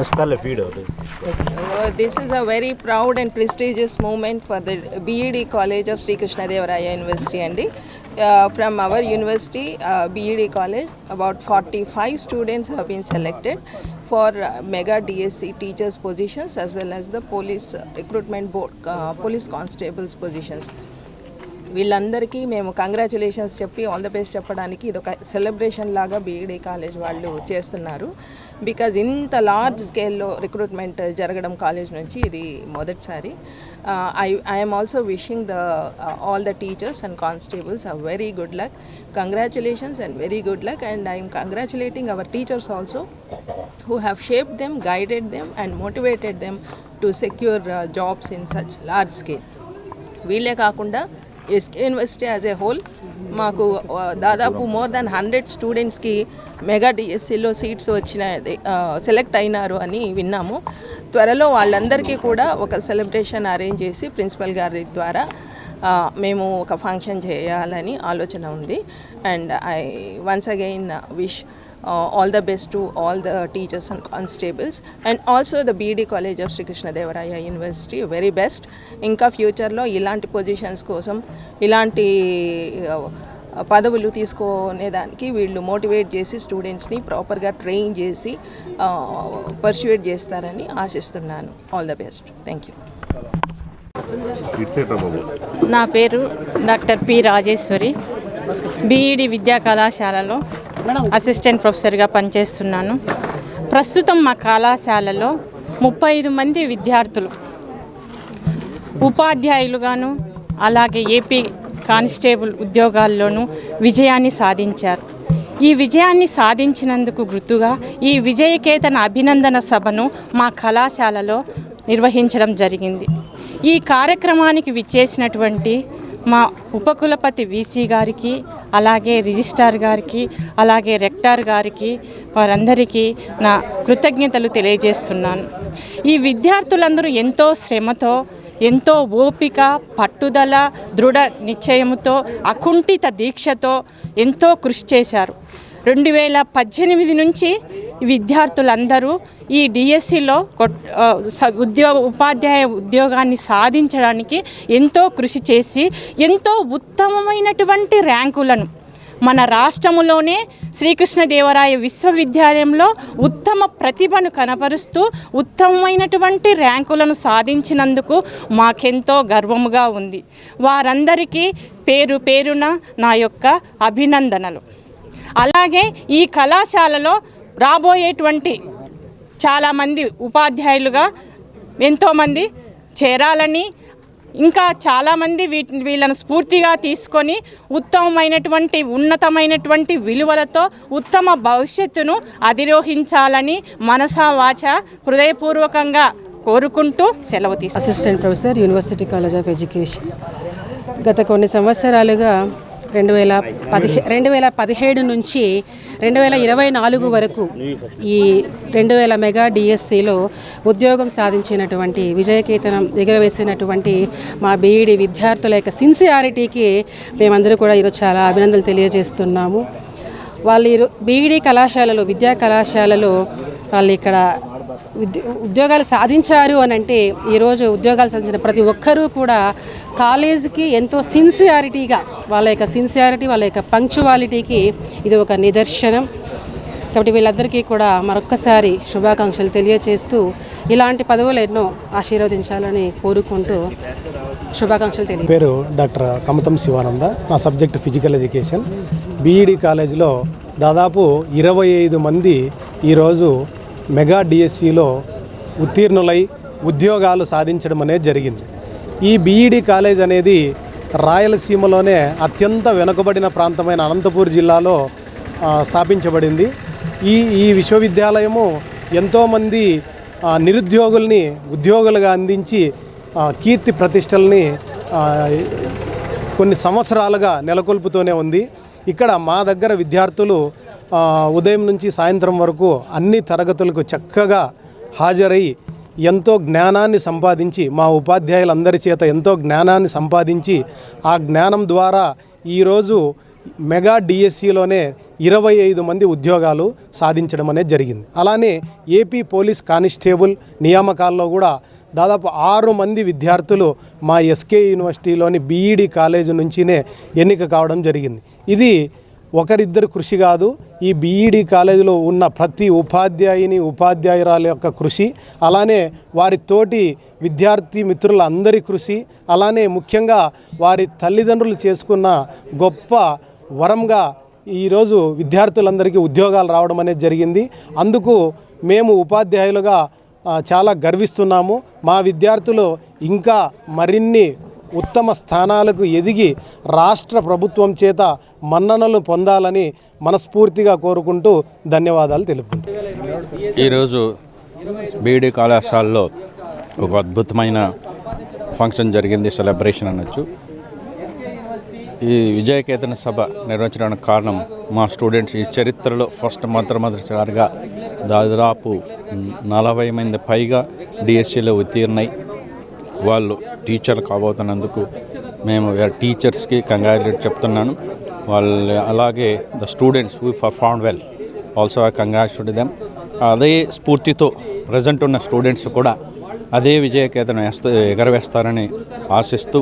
ఎస్కాలే feed this is a very proud and prestigious moment for the BEd college of Srikrishnadevaraya university అండి from our university BEd college about forty five students have been selected for mega DSC teachers positions as well as the police recruitment board police constables positions వీళ్ళందరికీ మేము congratulations చెప్పి on the based చెప్పడానికి ఇది ఒక celebration లాగా BEd college వాళ్ళు చేస్తున్నారు. Because ఇంత లార్జ్ స్కేల్లో రిక్రూట్మెంట్ జరగడం కాలేజ్ నుంచి ఇది మొదటిసారి. I I'm also wishing the all the teachers and constables a very good luck congratulations and very good luck and I'm congratulating our teachers also who have shaped them guided them and motivated them to secure jobs in such large scale వీళ్ళే కాకుండా SK university as a whole మాకు దాదాపు more than hundred స్టూడెంట్స్కి mega డిఎస్సిలో seats వచ్చిన select అయినారు అని విన్నాము. త్వరలో వాళ్ళందరికీ కూడా ఒక సెలబ్రేషన్ అరేంజ్ చేసి ప్రిన్సిపల్ గారి ద్వారా మేము ఒక ఫంక్షన్ చేయాలని ఆలోచన ఉంది. And I once again wish uh, all the best to all the teachers and constables. And also the BD College of Sri Krishna Devaraya University very best. ఇంకా ఫ్యూచర్లో ఇలాంటి పొజిషన్స్ కోసం ఇలాంటి పదవులు తీసుకునేదానికి వీళ్ళు మోటివేట్ చేసి స్టూడెంట్స్ని ప్రాపర్గా ట్రైన్ చేసి పర్సువేట్ చేస్తారని ఆశిస్తున్నాను all the best thank you నా పేరు డాక్టర్ పి రాజేశ్వరి. బీఈడి విద్యా కళాశాలలో అసిస్టెంట్ ప్రొఫెసర్గా పనిచేస్తున్నాను. ప్రస్తుతం మా కళాశాలలో ముప్పై ఐదు మంది విద్యార్థులు ఉపాధ్యాయులుగాను అలాగే ఏపీ కానిస్టేబుల్ ఉద్యోగాల్లోనూ విజయాన్ని సాధించారు. ఈ విజయాన్ని సాధించినందుకు గుర్తుగా ఈ విజయకేతన అభినందన సభను మా కళాశాలలో నిర్వహించడం జరిగింది. ఈ కార్యక్రమానికి విచ్చేసినటువంటి మా ఉపకులపతి వీసీ గారికి అలాగే రిజిస్ట్రార్ గారికి అలాగే రెక్టార్ గారికి వారందరికీ నా కృతజ్ఞతలు తెలియజేస్తున్నాను. ఈ విద్యార్థులందరూ ఎంతో శ్రమతో ఎంతో ఓపిక పట్టుదల దృఢ నిశ్చయముతో అకుంఠిత దీక్షతో ఎంతో కృషి చేశారు. రెండు వేల పద్దెనిమిది నుంచి విద్యార్థులందరూ ఈ డిఎస్సిలో ఉద్యోగ ఉపాధ్యాయ ఉద్యోగాన్ని సాధించడానికి ఎంతో కృషి చేసి ఎంతో ఉత్తమమైనటువంటి ర్యాంకులను మన రాష్ట్రములోనే శ్రీకృష్ణదేవరాయ విశ్వవిద్యాలయంలో ఉత్తమ ప్రతిభను కనపరుస్తూ ఉత్తమమైనటువంటి ర్యాంకులను సాధించినందుకు మాకెంతో గర్వముగా ఉంది. వారందరికీ పేరు పేరున నా యొక్క అభినందనలు. అలాగే ఈ కళాశాలలో రాబోయేటువంటి చాలామంది ఉపాధ్యాయులుగా ఎంతోమంది చేరాలని ఇంకా చాలామంది వీటి వీళ్ళను స్ఫూర్తిగా తీసుకొని ఉత్తమమైనటువంటి ఉన్నతమైనటువంటి విలువలతో ఉత్తమ భవిష్యత్తును అధిరోహించాలని మనసా వాచ హృదయపూర్వకంగా కోరుకుంటూ సెలవు తీసుకు assistant professor university college of education. గత కొన్ని సంవత్సరాలుగా రెండు వేల పదిహే రెండు వేల పదిహేడు నుంచి రెండు వేల ఇరవై నాలుగు వరకు ఈ రెండు వేల మెగా డిఎస్సిలో ఉద్యోగం సాధించినటువంటి విజయకేతనం ఎగరవేసినటువంటి మా బీఈడి విద్యార్థుల యొక్క సిన్సియారిటీకి మేమందరూ కూడా ఈరోజు చాలా అభినందనలు తెలియజేస్తున్నాము. వాళ్ళు ఈరో బీఈడి కళాశాలలో విద్యా కళాశాలలో వాళ్ళు ఇక్కడ ఉద్యోగాలు సాధించారు అని అంటే ఈరోజు ఉద్యోగాలు సాధించిన ప్రతి ఒక్కరూ కూడా కాలేజీకి ఎంతో సిన్సియారిటీగా వాళ్ళ యొక్క సిన్సియారిటీ వాళ్ళ యొక్క పంక్చువాలిటీకి ఇది ఒక నిదర్శనం. కాబట్టి వీళ్ళందరికీ కూడా మరొక్కసారి శుభాకాంక్షలు తెలియజేస్తూ ఇలాంటి పదవులు ఎన్నో ఆశీర్వదించాలని కోరుకుంటూ శుభాకాంక్షలు తెలియ పేరు డాక్టర్ కమతం శివానంద. నా సబ్జెక్ట్ ఫిజికల్ ఎడ్యుకేషన్. బీఈడి కాలేజీలో దాదాపు ఇరవై ఐదు మంది ఈరోజు మెగా డిఎస్సిలో ఉత్తీర్ణులై ఉద్యోగాలు సాధించడం అనేది జరిగింది. ఈ బీఈడి కాలేజ్ అనేది రాయలసీమలోనే అత్యంత వెనుకబడిన ప్రాంతమైన అనంతపూర్ జిల్లాలో స్థాపించబడింది. ఈ ఈ విశ్వవిద్యాలయము ఎంతోమంది నిరుద్యోగుల్ని ఉద్యోగులుగా అందించి కీర్తి ప్రతిష్టల్ని కొన్ని సంవత్సరాలుగా నెలకొల్పుతూనే ఉంది. ఇక్కడ మా దగ్గర విద్యార్థులు ఉదయం నుంచి సాయంత్రం వరకు అన్ని తరగతులకు చక్కగా హాజరై ఎంతో జ్ఞానాన్ని సంపాదించి మా ఉపాధ్యాయులందరి చేత ఎంతో జ్ఞానాన్ని సంపాదించి ఆ జ్ఞానం ద్వారా ఈరోజు మెగా డిఎస్సిలోనే ఇరవై ఐదు మంది ఉద్యోగాలు సాధించడం అనేది జరిగింది. అలానే ఏపీ పోలీస్ కానిస్టేబుల్ నియామకాల్లో కూడా దాదాపు ఆరు మంది విద్యార్థులు మా ఎస్కే యూనివర్సిటీలోని బీఈడి కాలేజీ నుంచినే ఎన్నిక కావడం జరిగింది. ఇది ఒకరిద్దరు కృషి కాదు ఈ బీఈడి కాలేజీలో ఉన్న ప్రతి ఉపాధ్యాయుని ఉపాధ్యాయురాల యొక్క కృషి అలానే వారి తోటి విద్యార్థి మిత్రులందరి కృషి అలానే ముఖ్యంగా వారి తల్లిదండ్రులు చేసుకున్న గొప్ప వరంగా ఈరోజు విద్యార్థులందరికీ ఉద్యోగాలు రావడం అనేది జరిగింది. అందుకు మేము ఉపాధ్యాయులుగా చాలా గర్విస్తున్నాము. మా విద్యార్థులు ఇంకా మరిన్ని ఉత్తమ స్థానాలకు ఎదిగి రాష్ట్ర ప్రభుత్వం చేత మన్ననలు పొందాలని మనస్ఫూర్తిగా కోరుకుంటూ ధన్యవాదాలు తెలుపుకుంటున్నాను. ఈరోజు బీఈడి కళాశాలలో ఒక అద్భుతమైన ఫంక్షన్ జరిగింది సెలబ్రేషన్ అనొచ్చు. ఈ విజయకేతన సభ నిర్వహించడానికి కారణం మా స్టూడెంట్స్. ఈ చరిత్రలో ఫస్ట్ మొట్టమొదటిసారిగా దాదాపు నలభై మంది పైగా డిఎస్సిలో ఉత్తీర్ణై వాళ్ళు టీచర్లు కాబోతున్నందుకు మేము టీచర్స్కి కంగారు చెప్తున్నాను. వాళ్ళు అలాగే the students who perform well also I congratulate them అదే స్ఫూర్తితో ప్రజెంట్ ఉన్న స్టూడెంట్స్ కూడా అదే విజయకేతను వేస్తూ ఎగరవేస్తారని ఆశిస్తూ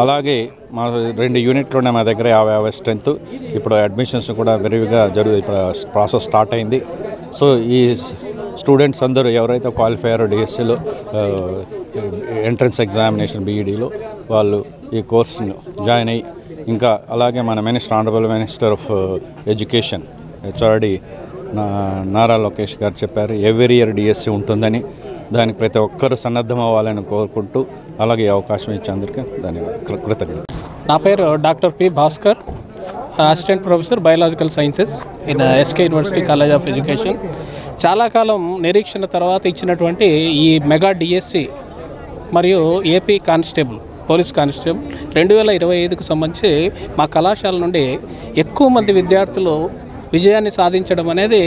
అలాగే మా రెండు యూనిట్లు ఉన్నాయి మా దగ్గర యాభై యాభై స్ట్రెంత్ ఇప్పుడు అడ్మిషన్స్ కూడా విరివిగా జరుగు ఇప్పుడు ప్రాసెస్ స్టార్ట్ అయింది. సో ఈ స్టూడెంట్స్ అందరూ ఎవరైతే క్వాలిఫైయర్ డిఎస్సీలో ఎంట్రన్స్ ఎగ్జామినేషన్ బీఈడీలో వాళ్ళు ఈ కోర్సును జాయిన్ అయ్యి ఇంకా అలాగే మన minister honourable minister of education HRD Nara Lokesh గారు చెప్పారు ఎవ్రీ ఇయర్ డిఎస్సి ఉంటుందని దానికి ప్రతి ఒక్కరూ సన్నద్ధం అవ్వాలని కోరుకుంటూ అలాగే అవకాశం ఇచ్చేందుకు ధన్యవాదాలు. కృతజ్ఞత నా పేరు doctor P Bhaskar assistant professor biological sciences in SK university college of education చాలా కాలం నిరీక్షణ తర్వాత ఇచ్చినటువంటి ఈ మెగా డిఎస్సి మరియు ఏపీ కానిస్టేబుల్ పోలీస్ కానిస్టేబుల్. రెండు వేల ఇరవై ఐదుకు సంబంధించి మా కళాశాల నుండి ఎక్కువ మంది విద్యార్థులు విజయాన్ని సాధించడం అనేది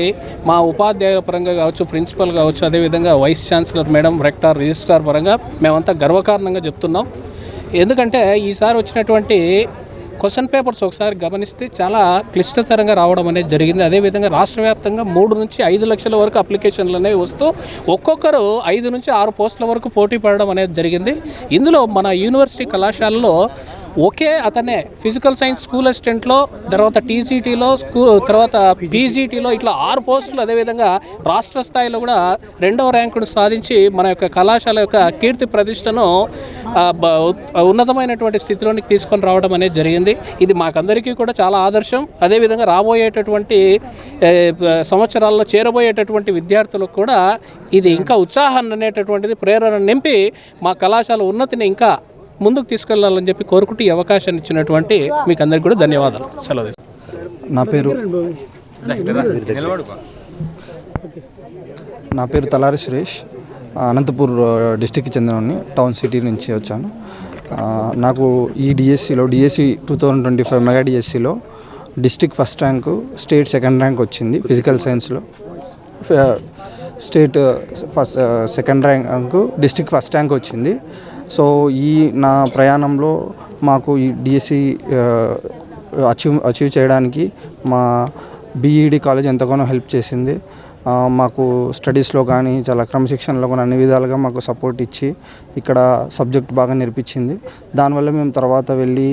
మా ఉపాధ్యాయుల పరంగా కావచ్చు ప్రిన్సిపల్ కావచ్చు అదేవిధంగా vice chancellor madam rector registrar పరంగా మేమంతా గర్వకారణంగా చెప్తున్నాం. ఎందుకంటే ఈసారి వచ్చినటువంటి క్వశ్చన్ పేపర్స్ ఒకసారి గమనిస్తే చాలా క్లిష్టతరంగా రావడం అనేది జరిగింది. అదేవిధంగా రాష్ట్ర వ్యాప్తంగా మూడు నుంచి ఐదు లక్షల వరకు అప్లికేషన్లు అనేవి వస్తూ ఒక్కొక్కరు ఐదు నుంచి ఆరు పోస్టుల వరకు పోటీ పడడం అనేది జరిగింది. ఇందులో మన యూనివర్సిటీ కళాశాలలో ఒకే అతనే ఫిజికల్ సైన్స్ స్కూల్ అసిస్టెంట్లో తర్వాత టీసీటీలో స్కూల్ తర్వాత పీజీటీలో ఇట్లా ఆరు పోస్టులు అదేవిధంగా రాష్ట్ర స్థాయిలో కూడా రెండవ ర్యాంకును సాధించి మన యొక్క కళాశాల యొక్క కీర్తి ప్రతిష్టను ఉన్నతమైనటువంటి స్థితిలోనికి తీసుకొని రావడం అనేది జరిగింది. ఇది మాకందరికీ కూడా చాలా ఆదర్శం. అదేవిధంగా రాబోయేటటువంటి సంవత్సరాల్లో చేరబోయేటటువంటి విద్యార్థులకు కూడా ఇది ఇంకా ఉత్సాహాన్ని అనేటటువంటిది ప్రేరణ నింపి మా కళాశాల ఉన్నతిని ఇంకా ముందుకు తీసుకెళ్ళాలని చెప్పి కోరుకుంటూ ఈ అవకాశాన్ని ఇచ్చినటువంటి మీకు అందరికీ కూడా ధన్యవాదాలు. సెలవు నా పేరు నా పేరు తలారి సురేష్. అనంతపూర్ డిస్టిక్కి చెందినవాడిని. టౌన్ సిటీ నుంచి వచ్చాను. నాకు ఈ డిఎస్సిలో DSC two thousand twenty five mega డిఎస్సిలో district first rank state second rank వచ్చింది ఫిజికల్ సైన్స్లో. State first second rank district first rank వచ్చింది. సో ఈ నా ప్రయాణంలో మాకు ఈ డిఎస్సి అచీవ్ అచీవ్ చేయడానికి మా బీఈడి కాలేజ్ ఎంతగానో హెల్ప్ చేసింది. మాకు స్టడీస్లో కానీ చాలా క్రమశిక్షణలో కానీ అన్ని విధాలుగా మాకు సపోర్ట్ ఇచ్చి ఇక్కడ సబ్జెక్ట్ బాగా నేర్పించింది. దానివల్ల మేము తర్వాత వెళ్ళి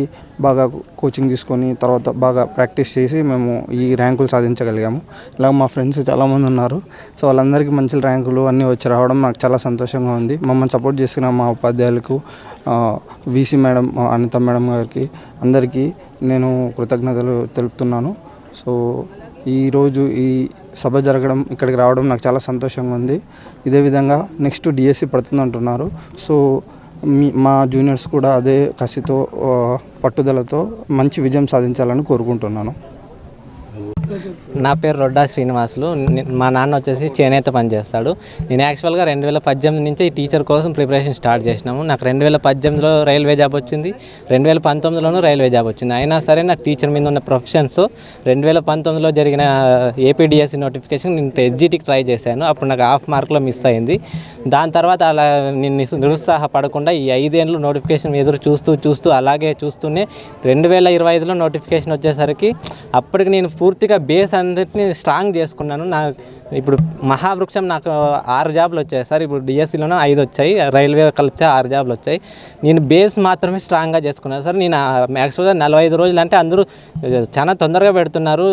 బాగా కోచింగ్ తీసుకొని తర్వాత బాగా ప్రాక్టీస్ చేసి మేము ఈ ర్యాంకులు సాధించగలిగాము. ఇలా మా ఫ్రెండ్స్ చాలామంది ఉన్నారు. సో వాళ్ళందరికీ మంచి ర్యాంకులు అన్నీ వచ్చి రావడం నాకు చాలా సంతోషంగా ఉంది. మమ్మల్ని సపోర్ట్ చేసిన మా ఉపాధ్యాయులకు వీసీ మేడం అనిత మేడం గారికి అందరికీ నేను కృతజ్ఞతలు తెలుపుతున్నాను. సో ఈరోజు ఈ సభ జరగడం ఇక్కడికి రావడం నాకు చాలా సంతోషంగా ఉంది. ఇదే విధంగా నెక్స్ట్ డిఎస్సి పడుతుంది అంటున్నారు. సో మీ మా జూనియర్స్ కూడా అదే కసితో పట్టుదలతో మంచి విజయం సాధించాలని కోరుకుంటున్నాను. నా పేరు రొడ్డా శ్రీనివాసులు. మా నాన్న వచ్చేసి చేనేత పని చేస్తాడు. నేను యాక్చువల్గా రెండు వేల పద్దెనిమిది నుంచి ఈ టీచర్ కోసం ప్రిపరేషన్ స్టార్ట్ చేసినాము. నాకు రెండు వేల పద్దెనిమిదిలో రైల్వే జాబ్ వచ్చింది. రెండు వేల పంతొమ్మిదిలోనూ రైల్వే జాబ్ వచ్చింది. అయినా సరే నా టీచర్ మీద ఉన్న ప్రొఫెషన్స్ రెండు వేల పంతొమ్మిదిలో జరిగిన ఏపీడిఎస్సి నోటిఫికేషన్ నేను ఎస్జిటికి ట్రై చేశాను. అప్పుడు నాకు హాఫ్ మార్క్లో మిస్ అయింది. దాని తర్వాత అలా నేను నిస్- నిరుత్సాహపడకుండా ఈ ఐదేళ్ళు నోటిఫికేషన్ ఎదురు చూస్తూ చూస్తూ అలాగే చూస్తూనే రెండు వేల ఇరవై ఐదులో నోటిఫికేషన్ వచ్చేసరికి అప్పటికి నేను పూర్తిగా బేస్ అందరినీ స్ట్రాంగ్ చేసుకున్నాను. నా ఇప్పుడు మహావృక్షం నాకు ఆరు జాబ్లు వచ్చాయి సార్. ఇప్పుడు డిఎస్సిలోనే ఐదు వచ్చాయి. రైల్వే కలిపితే ఆరు జాబ్లు వచ్చాయి. నేను బేస్ మాత్రమే స్ట్రాంగ్గా చేసుకున్నాను సార్. నేను యాక్చువల్గా నలభై ఐదు రోజులు అంటే అందరూ చాలా తొందరగా పెడుతున్నారు.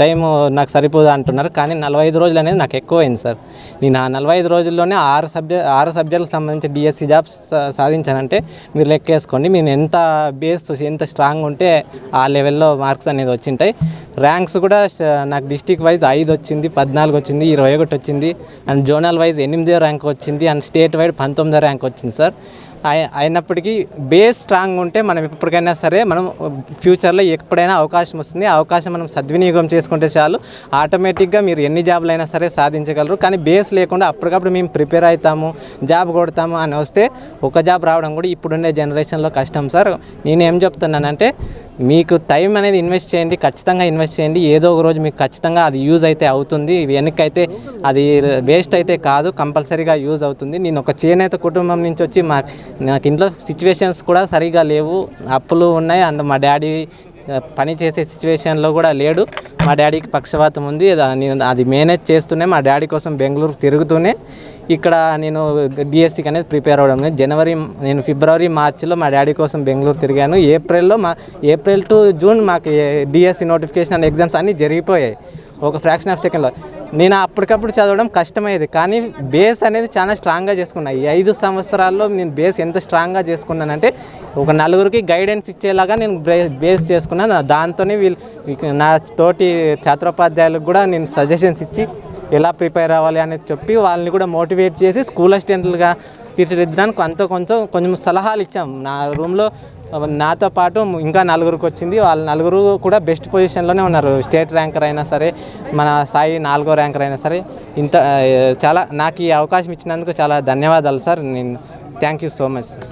టైం నాకు సరిపోదు అంటున్నారు. కానీ నలభై ఐదు రోజులు అనేది నాకు ఎక్కువైంది సార్. నేను ఆ నలభై ఐదు రోజుల్లోనే ఆరు సబ్జెక్ట్ ఆరు సబ్జెక్టులకు సంబంధించి డిఎస్సి జాబ్స్ సాధించానంటే మీరు లెక్కేసుకోండి. నేను ఎంత బేస్ ఎంత స్ట్రాంగ్ ఉంటే ఆ లెవెల్లో మార్క్స్ అనేది వచ్చింటాయి. ర్యాంక్స్ కూడా నాకు డిస్టిక్ వైజ్ ఐదు వచ్చింది పద్నాలుగు వచ్చింది ఇరవై ఒకటి వచ్చింది అండ్ జోనల్ వైజ్ ఎనిమిదో ర్యాంక్ వచ్చింది అండ్ స్టేట్ వైడ్ పంతొమ్మిదో ర్యాంక్ వచ్చింది సార్. అయినప్పటికీ బేస్ స్ట్రాంగ్ ఉంటే మనం ఎప్పటికైనా సరే మనం ఫ్యూచర్లో ఎప్పుడైనా అవకాశం వస్తుంది. ఆ అవకాశం మనం సద్వినియోగం చేసుకుంటే చాలు. ఆటోమేటిక్గా మీరు ఎన్ని జాబ్లు అయినా సరే సాధించగలరు. కానీ బేస్ లేకుండా అప్పటికప్పుడు మేము ప్రిపేర్ అవుతాము జాబ్ కొడతాము అని వస్తే ఒక జాబ్ రావడం కూడా ఇప్పుడున్న జనరేషన్లో కష్టం సార్. నేను ఏం చెప్తున్నానంటే మీకు టైం అనేది ఇన్వెస్ట్ చేయండి ఖచ్చితంగా ఇన్వెస్ట్ చేయండి. ఏదో ఒక రోజు మీకు ఖచ్చితంగా అది యూజ్ అయితే అవుతుంది. వెనక్కైతే అది వేస్ట్ అయితే కాదు కంపల్సరీగా యూజ్ అవుతుంది. నేను ఒక చేనేత కుటుంబం నుంచి వచ్చి మా నాకు ఇంట్లో సిచ్యువేషన్స్ కూడా సరిగా లేవు. అప్పులు ఉన్నాయి అండ్ మా డాడీ పని చేసే సిచ్యువేషన్లో కూడా లేడు. మా డాడీకి పక్షపాతం ఉంది. నేను అది మేనేజ్ చేస్తూనే మా డాడీ కోసం బెంగళూరు తిరుగుతూనే ఇక్కడ నేను డిఎస్సికి అనేది ప్రిపేర్ అవ్వడం లేదు. జనవరి నేను ఫిబ్రవరి మార్చిలో మా డాడీ కోసం బెంగళూరు తిరిగాను. ఏప్రిల్లో మా ఏప్రిల్ టు జూన్ మాకు డిఎస్సి నోటిఫికేషన్ అండ్ ఎగ్జామ్స్ అన్నీ జరిగిపోయాయి. ఒక ఫ్రాక్షన్ ఆఫ్ సెకండ్లో నేను అప్పటికప్పుడు చదవడం కష్టమయ్యేది. కానీ బేస్ అనేది చాలా స్ట్రాంగ్గా చేసుకున్నా. ఈ ఐదు సంవత్సరాల్లో నేను బేస్ ఎంత స్ట్రాంగ్గా చేసుకున్నానంటే ఒక నలుగురికి గైడెన్స్ ఇచ్చేలాగా నేను బేస్ చేసుకున్నాను దాంతోనే వీళ్ళు నా తోటి ఛాత్రోపాధ్యాయులకు కూడా నేను సజెషన్స్ ఇచ్చి ఎలా ప్రిపేర్ అవ్వాలి అనేది చెప్పి వాళ్ళని కూడా మోటివేట్ చేసి స్కూల్ అసిస్టెంట్లుగా తీర్చిదిద్దడానికి అంత కొంచెం కొంచెం సలహాలు ఇచ్చాం. నా రూమ్లో నాతో పాటు ఇంకా నలుగురికి వచ్చింది. వాళ్ళ నలుగురు కూడా బెస్ట్ పొజిషన్లోనే ఉన్నారు. స్టేట్ ర్యాంకర్ అయినా సరే మన సాయి నాలుగో ర్యాంకర్ అయినా సరే. ఇంత చాలా నాకు ఈ అవకాశం ఇచ్చినందుకు చాలా ధన్యవాదాలు సార్. నేను thank you so much sir.